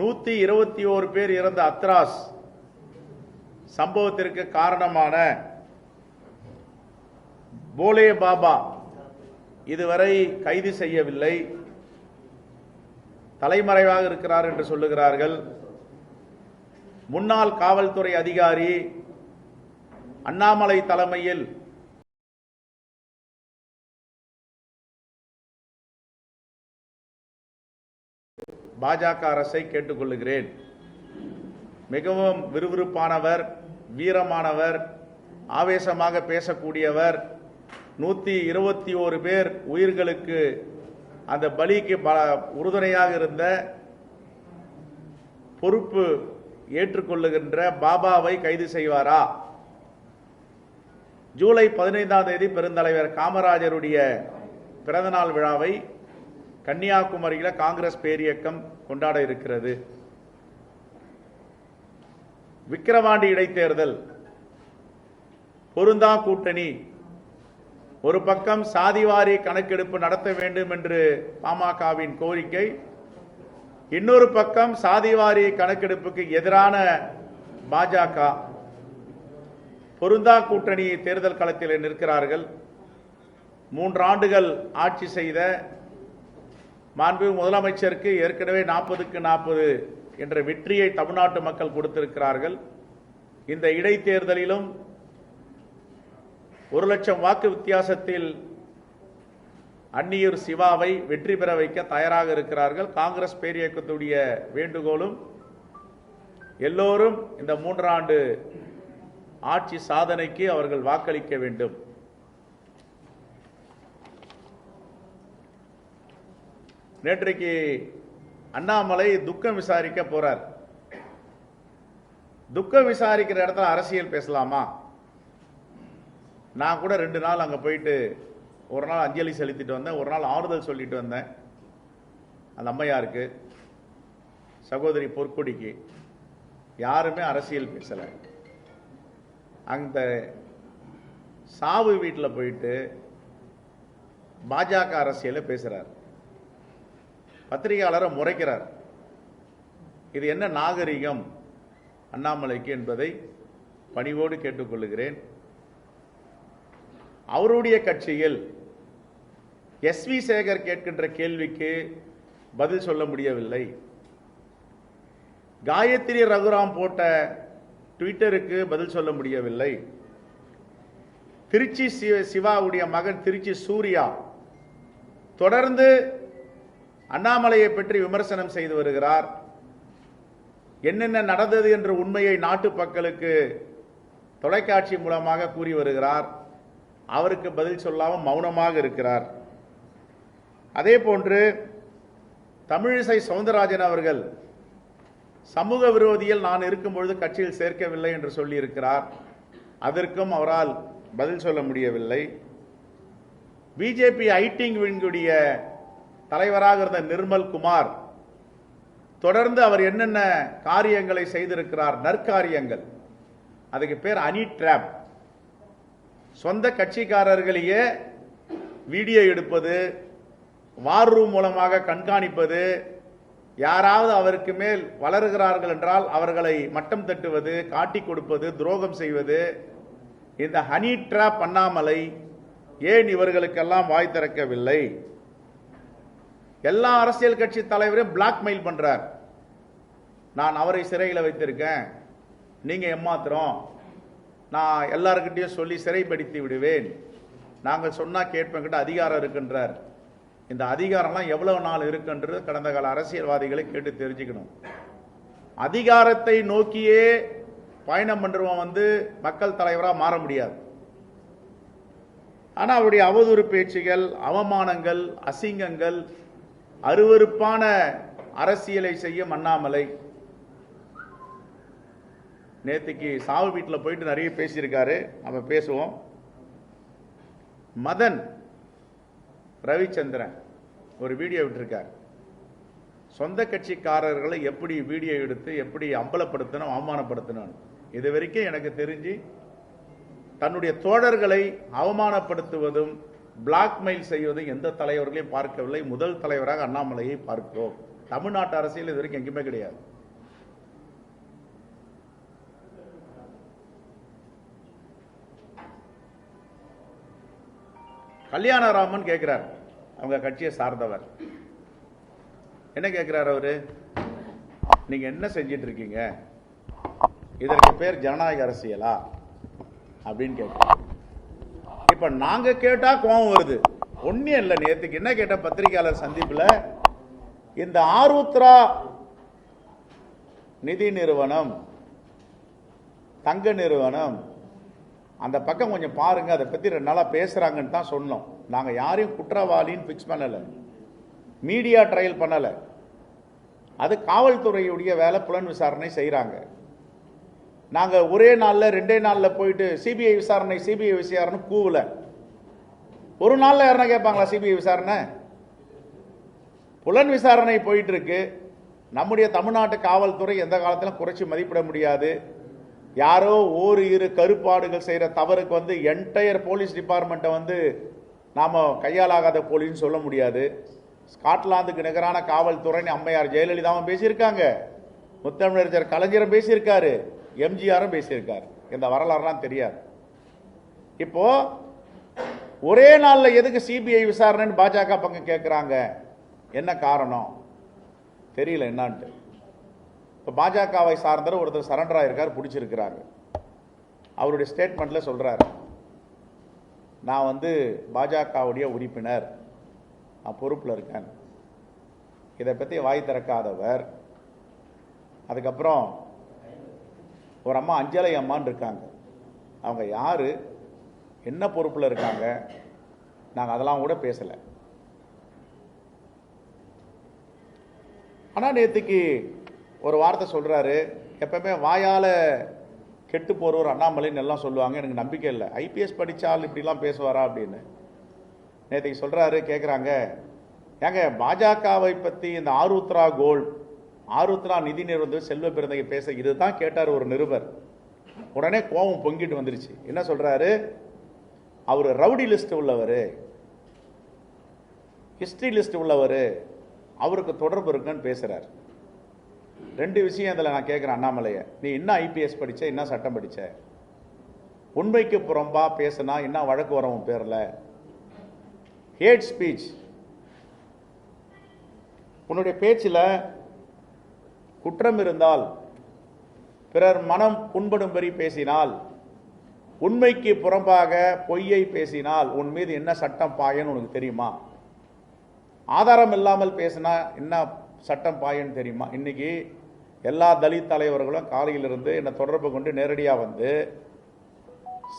நூத்தி இருபத்தி ஓரு பேர் இறந்த அத்ராஸ் சம்பவத்திற்கு காரணமான போலே பாபா இதுவரை கைது செய்யவில்லை. தலைமறைவாக இருக்கிறார் என்று சொல்லுகிறார்கள். முன்னாள் காவல்துறை அதிகாரி அண்ணாமலை தலைமையில் பாஜக அரசை கேட்டுக்கொள்ளுகிறேன். மிகவும் விறுவிறுப்பானவர் வீரமானவர் ஆவேசமாக பேசக்கூடியவர் நூற்றி இருபத்தி ஓரு பேர் உயிர்களுக்கு அந்த பலிக்கு ப உறுதுணையாக இருந்த பொறுப்பு ஏற்றுக்கொள்ளுகின்ற பாபாவை கைது செய்வாரா? ஜூலை பதினைந்தாம் தேதி பெருந்தலைவர் காமராஜருடைய பிறந்தநாள் விழாவை கன்னியாகுமரியில் காங்கிரஸ் பேரியக்கம் கொண்டாட இருக்கிறது. விக்கிரவாண்டி இடைத்தேர்தல். பொருந்தா கூட்டணி. ஒரு பக்கம் சாதிவாரி கணக்கெடுப்பு நடத்த வேண்டும் என்று பாமகவின் கோரிக்கை. இன்னொரு பக்கம் சாதிவாரி கணக்கெடுப்புக்கு எதிரான பாஜக. பொருந்தா கூட்டணி தேர்தல் களத்தில் நிற்கிறார்கள். மூன்று ஆண்டுகள் ஆட்சி செய்த மாண்பு முதலமைச்சருக்கு ஏற்கனவே நாற்பதுக்கு நாற்பது என்ற வெற்றியை தமிழ்நாட்டு மக்கள் கொடுத்திருக்கிறார்கள். இந்த இடைத்தேர்தலிலும் ஒரு லட்சம் வாக்கு வித்தியாசத்தில் அந்நியூர் சிவாவை வெற்றி பெற வைக்க தயாராக இருக்கிறார்கள். காங்கிரஸ் பேரியக்கத்துடைய வேண்டுகோளும் எல்லோரும் இந்த மூன்றாண்டு ஆட்சி சாதனைக்கு அவர்கள் வாக்களிக்க வேண்டும். நேற்றைக்கு அண்ணாமலை துக்கம் விசாரிக்க போறார். துக்கம் விசாரிக்கிற இடத்துல அரசியல் பேசலாமா? நான் கூட ரெண்டு நாள் அங்கே போயிட்டு ஒரு நாள் அஞ்சலி செலுத்திட்டு வந்தேன். ஒரு நாள் ஆறுதல் சொல்லிட்டு வந்தேன். அந்த அம்மையாருக்கு சகோதரி பொற்கொடிக்கு. யாருமே அரசியல் பேசலை. அந்த சாவு வீட்டில் போயிட்டு பாஜக அரசியலை பேசுகிறார் பத்திரிகையாளரை முறைக்கிறார். இது என்ன நாகரிகம்? அண்ணாமலைக்கு என்பதை பணிவோடு கேட்டுக்கொள்கிறேன். அவருடைய கட்சியில் எஸ் வி சேகர் கேட்கின்ற கேள்விக்கு பதில் சொல்ல முடியவில்லை. காயத்ரி ரகுராம் போட்ட ட்விட்டருக்கு பதில் சொல்ல முடியவில்லை. திருச்சி சிவாவுடைய மகன் திருச்சி சூர்யா தொடர்ந்து அண்ணாமலையை பற்றி விமர்சனம் செய்து வருகிறார். என்னென்ன நடந்தது என்ற உண்மையை நாட்டு மக்களுக்கு தொலைக்காட்சி மூலமாக கூறி வருகிறார். அவருக்கு பதில் சொல்லாமல் மௌனமாக இருக்கிறார். அதே போன்று தமிழிசை சவுந்தரராஜன் அவர்கள் சமூக விரோதியில் நான் இருக்கும் பொழுது கட்சியில் சேர்க்கவில்லை என்று சொல்லியிருக்கிறார். அதற்கும் அவரால் பதில் சொல்ல முடியவில்லை. பிஜேபி ஐட்டிங் விங்குடைய தலைவராக இருந்த நிர்மல் குமார் தொடர்ந்து அவர் என்னென்ன காரியங்களை செய்திருக்கிறார் நற்காரியங்கள் அதுக்கு பேர் அனி ட்ராப் சொந்த கட்சிக்காரர்களையே வீடியோ எடுப்பது வார் ரூம் மூலமாக கண்காணிப்பது யாராவது அவருக்கு மேல் வளருகிறார்கள் என்றால் அவர்களை மட்டம் தட்டுவது காட்டி கொடுப்பது துரோகம் செய்வது இந்த ஹனி ட்ராப் பண்ணாமலை ஏன் இவர்களுக்கெல்லாம் வாய் திறக்கவில்லை? எல்லா அரசியல் கட்சி தலைவரையும் பிளாக்மெயில் பண்றார். நான் அவரை சிறையில் வைத்திருக்கேன். நீங்க எம்மாத்திரம் நான் எல்லாருக்கிட்டையும் சொல்லி சிறைப்படுத்தி விடுவேன். நாங்கள் சொன்னால் கேட்பேங்கிட்ட அதிகாரம் இருக்கின்றார். இந்த அதிகாரம்லாம் எவ்வளவு நாள் இருக்குன்றது கடந்த கால அரசியல்வாதிகளை கேட்டு தெரிஞ்சுக்கணும். அதிகாரத்தை நோக்கியே பயணம் பண்ணுறவன் வந்து மக்கள் தலைவராக மாற முடியாது. ஆனால் அவருடைய அவதூறு பேச்சுகள் அவமானங்கள் அசிங்கங்கள் அருவருப்பான அரசியலை செய்யும் அண்ணாமலை நேத்துக்கு சாவு வீட்டில் போயிட்டு நிறைய பேசியிருக்காரு. நம்ம பேசுவோம். மதன் ரவிச்சந்திரன் ஒரு வீடியோ விட்டுருக்கார். சொந்த கட்சிக்காரர்களை எப்படி வீடியோ எடுத்து எப்படி அம்பலப்படுத்தணும் அவமானப்படுத்தணும் இது வரைக்கும் எனக்கு தெரிஞ்சு தன்னுடைய தோழர்களை அவமானப்படுத்துவதும் பிளாக்மெயில் செய்வது எந்த தலைவர்களையும் பார்க்கவில்லை. முதல் தலைவராக அண்ணாமலையை பார்க்கிறோம். தமிழ்நாட்டு அரசியல் இது வரைக்கும் எங்கேயுமே கிடையாது. கல்யாணராமன் கேட்கிறார் அவங்க கட்சியை சார்ந்தவர். என்ன கேட்கிறார் அவரு? நீங்க என்ன செஞ்சிட்டு இருக்கீங்க? இதற்கு பேர் ஜனநாயக அரசியலா? அப்படின்னு கேட்கிறார் இப்ப நாங்க கேட்டா கோபம் வருது. ஒன்னும் இல்லை நேற்றுக்கு என்ன கேட்ட பத்திரிகையாளர் சந்திப்புல? இந்த ஆருத்ரா நிதி நிறுவனம் தங்க நிறுவனம் அந்த பக்கம் கொஞ்சம் பாருங்க அதை பத்தி ரெண்டு நாளா பேசுறாங்கன்னு தான் சொன்னோம். நாங்க யாரையும் குற்றவாளின்னு ஃபிக்ஸ் பண்ணல. மீடியா ட்ரையல் பண்ணல. அது காவல்துறையுடைய வேலை புலன் விசாரணை செய்கிறாங்க நாங்கள் ஒரே நாளில் ரெண்டே நாளில் போயிட்டு சிபிஐ விசாரணை சிபிஐ விசாரணை கூவல. ஒரு நாளில் யாருன்னா கேட்பாங்களா சிபிஐ விசாரணை? புலன் விசாரணை போயிட்டு இருக்கு நம்முடைய தமிழ்நாட்டு காவல்துறை எந்த காலத்திலும் குறைச்சி மதிப்பிட முடியாது. யாரோ ஒரு இரு கருப்பாடுகள் செய்கிற தவறுக்கு வந்து என்டையர் போலீஸ் டிபார்ட்மெண்ட்டை வந்து நாம் கையாலாகாத போலீஸ்னு சொல்ல முடியாது. ஸ்காட்லாந்துக்கு நிகரான காவல்துறைன்னு அம்மையார் ஜெயலலிதாவும் பேசியிருக்காங்க. முத்தமிழறிஞர் கலைஞரும் பேசியிருக்காரு. எம்ஜிஆரும் பேசியிருக்கார். இந்த வரலாறுலாம் தெரியாது. இப்போ ஒரே நாளில் எதுக்கு சிபிஐ விசாரணைன்னு பாஜக பக்கம் கேட்குறாங்க என்ன காரணம்? தெரியல என்னான்ட்டு. இப்போ பாஜகவை சார்ந்தவர் ஒருத்தர் சரண்டர் ஆகிருக்கார் பிடிச்சிருக்கிறாங்க அவருடைய ஸ்டேட்மெண்ட்டில் சொல்கிறாரு நான் வந்து பாஜகவுடைய உறுப்பினர். நான் பொறுப்பில் இருக்கேன். இதை பற்றி வாய் திறக்காதவர். அதுக்கப்புறம் ஒரு அம்மா அஞ்சலை அம்மான்னு இருக்காங்க. அவங்க யார்? என்ன பொறுப்பில் இருக்காங்க? நாங்கள் அதெல்லாம் கூட பேசலை. ஆனால் நேற்றுக்கு ஒரு வார்த்தை சொல்கிறாரு எப்பவுமே வாயால் கெட்டு போகிறவர் அண்ணாமலைன்னு எல்லாம் சொல்லுவாங்க. எனக்கு நம்பிக்கை இல்லை. ஐபிஎஸ் படித்தால் இப்படிலாம் பேசுவாரா அப்படின்னு. நேற்றுக்கு சொல்கிறாரு கேட்குறாங்க ஏங்க பாஜகவை பற்றி இந்த ஆருத்ரா கோல்ட் ஆருத்ரா நிதி நிறுவனத்தில் செல்வ பிறந்தகை பேச இதுதான் கேட்டார் ஒரு நிருபர். உடனே கோபம் பொங்கிட்டு வந்துருச்சு. என்ன சொல்றாரு? அவர் ரவுடி லிஸ்ட் உள்ளவர். ஹிஸ்டரி லிஸ்ட் உள்ளவர். அவருக்கு தொடர்பு இருக்குன்னு பேசுறார். ரெண்டு விஷயம் அதில் நான் கேட்குறேன் அண்ணாமலையை. நீ என்ன ஐபிஎஸ் படித்த என்ன சட்டம் படித்த உண்மைக்கு புறம்பா பேசினா என்ன வழக்கு வரும் உன் பேரில்? Hate speech. உன்னுடைய பேச்சில் குற்றம் இருந்தால் பிறர் மனம் புண்படும்படி பேசினால் உண்மைக்கு புறம்பாக பொய்யை பேசினால் உன் மீது என்ன சட்டம் பாயன்னு உனக்கு தெரியுமா? ஆதாரம் இல்லாமல் பேசினா என்ன சட்டம் பாயன்னு தெரியுமா? இன்னைக்கு எல்லா தலித் தலைவர்களும் காலையிலிருந்து என்னை தொடர்பு கொண்டு நேரடியாக வந்து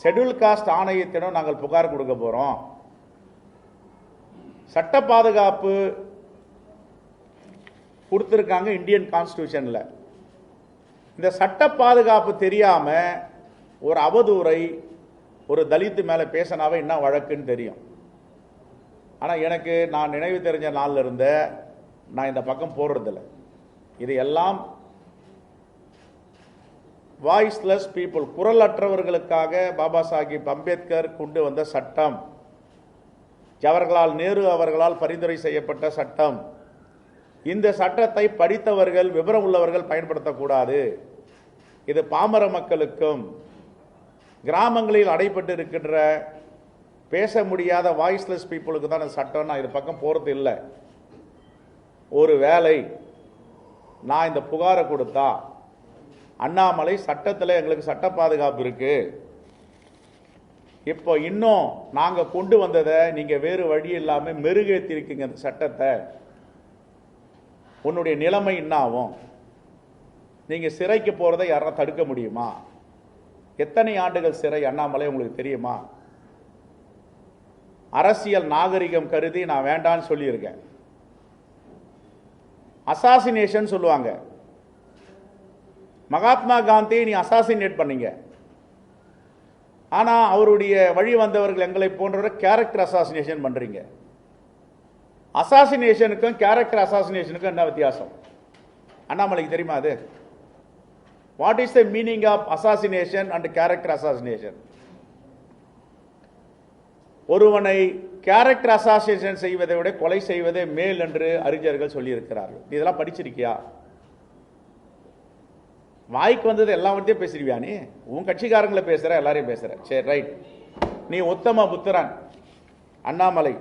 ஷெட்யூல் காஸ்ட் ஆணையத்திடம் நாங்கள் புகார் கொடுக்க போகிறோம் சட்ட பாதுகாப்பு கொடுத்துருக்காங்க இந்தியன் கான்ஸ்டியூஷனில் இந்த சட்ட பாதுகாப்பு தெரியாமல் ஒரு அவதூறை ஒரு தலித்து மேலே பேசினாவே என்ன வழக்குன்னு தெரியும். ஆனால் எனக்கு நான் நினைவு தெரிஞ்ச நாள்ல இருந்த நான் இந்த பக்கம் போடுறதில்ல இது எல்லாம் வாய்ஸ்லெஸ் பீப்புள் குரலற்றவர்களுக்காக பாபா சாஹிப் அம்பேத்கர் கொண்டு வந்த சட்டம். ஜவஹர்லால் நேரு அவர்களால் பரிந்துரை செய்யப்பட்ட சட்டம். இந்த சட்டத்தை படித்தவர்கள் விவரம் உள்ளவர்கள் பயன்படுத்தக்கூடாது. இது பாமர மக்களுக்கும் கிராமங்களில் அடைபட்டு இருக்கின்ற பேச முடியாத வாய்ஸ்லெஸ் பீப்புளுக்கு தான் இந்த சட்டம் நான் இது பக்கம் போகிறது இல்லை. ஒரு வேலை நான் இந்த புகாரை கொடுத்தா அண்ணாமலை சட்டத்தில் எங்களுக்கு சட்ட பாதுகாப்பு இருக்கு. இப்போ இன்னும் நாங்கள் கொண்டு வந்ததை நீங்கள் வேறு வழி இல்லாமல் மெருகேற்றிருக்கீங்க இந்த அந்த சட்டத்தை. உன்னுடைய நிலைமை என்ன ஆகும் நீங்கள் சிறைக்கு போகிறத யாரா தடுக்க முடியுமா? எத்தனை ஆண்டுகள் சிறை? அண்ணாமலை உங்களுக்கு தெரியுமா? அரசியல் நாகரிகம் கருதி நான் வேண்டான்னு சொல்லியிருக்கேன். அசாசினேஷன் சொல்லுவாங்க. மகாத்மா காந்தி நீ அசாசினேட் பண்ணீங்க. ஆனால் அவருடைய வழி வந்தவர்கள் எங்களை போன்றவரை கேரக்டர் அசாசினேஷன் பண்ணுறீங்க அசாசினேஷனுக்கும் கேரக்டர் அசாசினேஷனுக்கும் என்ன வித்தியாசம்? அண்ணாமலைக்கு தெரியுமா அது? What is the meaning of assassination and character assassination ஒருவனை கேரக்டர் அசாசியேஷன் செய்வதை விட கொலை செய்வதே மேல் என்று அறிஞர்கள் சொல்லியிருக்கிறார்கள். நீ இதெல்லாம் படிச்சிருக்கியா? வாய்க்கு வந்தது எல்லாவற்றையும் பேசுறியா நீ? உன் கட்சிக்காரங்களை பேசுகிற எல்லாரையும் பேசுகிற சரி ரைட் நீ உத்தம புத்திரன். அண்ணாமலை